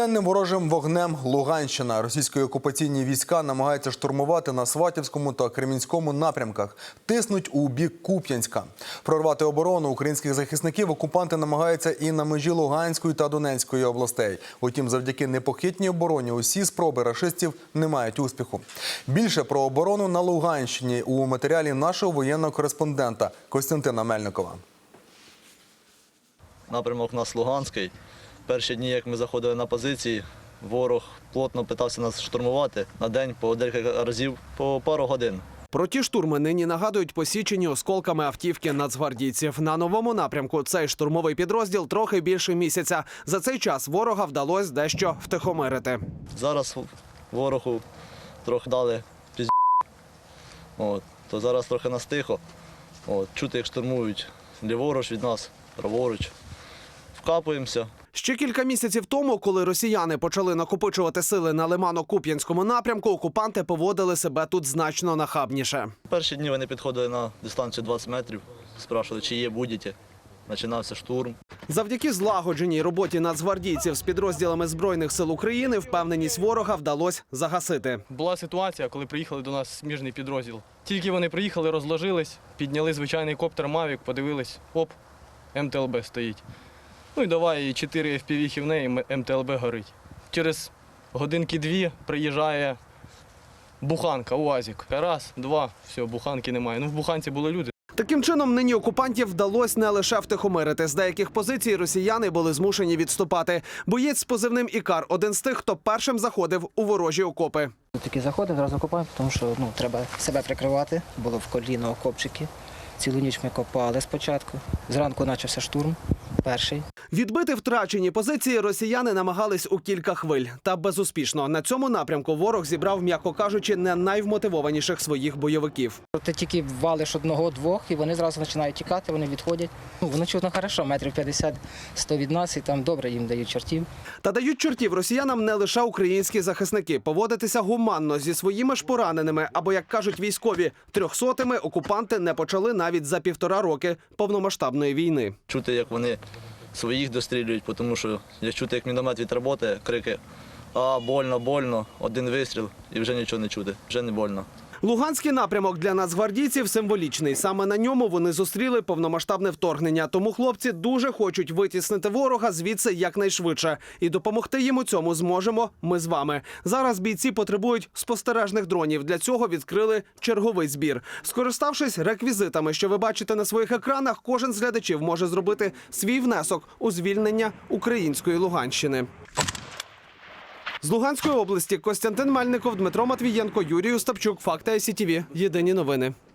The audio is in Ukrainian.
Денним ворожим вогнем Луганщина. Російські окупаційні війська намагаються штурмувати на Сватівському та Кремінському напрямках. Тиснуть у бік Куп'янська. Прорвати оборону українських захисників окупанти намагаються і на межі Луганської та Донецької областей. Утім, завдяки непохитній обороні усі спроби рашистів не мають успіху. Більше про оборону на Луганщині у матеріалі нашого воєнного кореспондента Костянтина Мельникова. Напрямок нас Луганський. Перші дні, як ми заходили на позиції, ворог плотно питався нас штурмувати на день по декілька разів по пару годин. Про ті штурми нині нагадують посічені осколками автівки нацгвардійців. На новому напрямку цей штурмовий підрозділ трохи більше місяця. За цей час ворога вдалося дещо втихомирити. Зараз ворогу трохи дали пізд... От, то зараз трохи нас тихо. От, чути, як штурмують ліворуч від нас, праворуч. Вкапуємося. Ще кілька місяців тому, коли росіяни почали накопичувати сили на Лимано-Куп'янському напрямку, окупанти поводили себе тут значно нахабніше. Перші дні вони підходили на дистанцію 20 метрів, спрашували, чи є будь-які. Починався штурм. Завдяки злагодженій роботі нацгвардійців з підрозділами збройних сил України впевненість ворога вдалося загасити. Була ситуація, коли приїхали до нас сміжний підрозділ. Тільки вони приїхали, розложились, підняли звичайний коптер Мавік, подивились, оп, МТЛБ стоїть. Ну і давай 4 FPV в неї, МТЛБ горить. Через годинки-дві приїжджає буханка, УАЗик. Раз, два, все, буханки немає. Ну в буханці були люди. Таким чином, нині окупантів вдалося не лише втихомирити. З деяких позицій росіяни були змушені відступати. Боєць з позивним Ікар один з тих, хто першим заходив у ворожі окопи. Такі заходи одразу копаємо, тому що ну, треба себе прикривати. Було в коліно окопчики. Цілу ніч ми копали спочатку. Зранку почався штурм перший. Відбити втрачені позиції росіяни намагались у кілька хвиль, та безуспішно. На цьому напрямку ворог зібрав, м'яко кажучи, не найвмотивованіших своїх бойовиків. Ти тільки валиш одного-двох, і вони зразу починають тікати, вони відходять. Ну, вони чутно хорошо, метрів 50-100 від нас, і там добре їм дають чортів. Та дають чортів росіянам не лише українські захисники. Поводитися гуманно зі своїми ж пораненими, або як кажуть військові, трьохсотими окупанти не почали навіть за півтора роки повномасштабної війни. Чути, як вони своїх дострілюють, тому що я чути, як міномет відработає, крики А, больно, больно, один вистріл і вже нічого не чути, вже не больно. Луганський напрямок для нацгвардійців символічний. Саме на ньому вони зустріли повномасштабне вторгнення. Тому хлопці дуже хочуть витіснити ворога звідси якнайшвидше. І допомогти їм у цьому зможемо. Ми з вами. Зараз бійці потребують спостережних дронів. Для цього відкрили черговий збір. Скориставшись реквізитами, що ви бачите на своїх екранах, кожен з глядачів може зробити свій внесок у звільнення української Луганщини. З Луганської області Костянтин Мельников, Дмитро Матвієнко, Юрій Остапчук. Факти СІТВ. Єдині новини.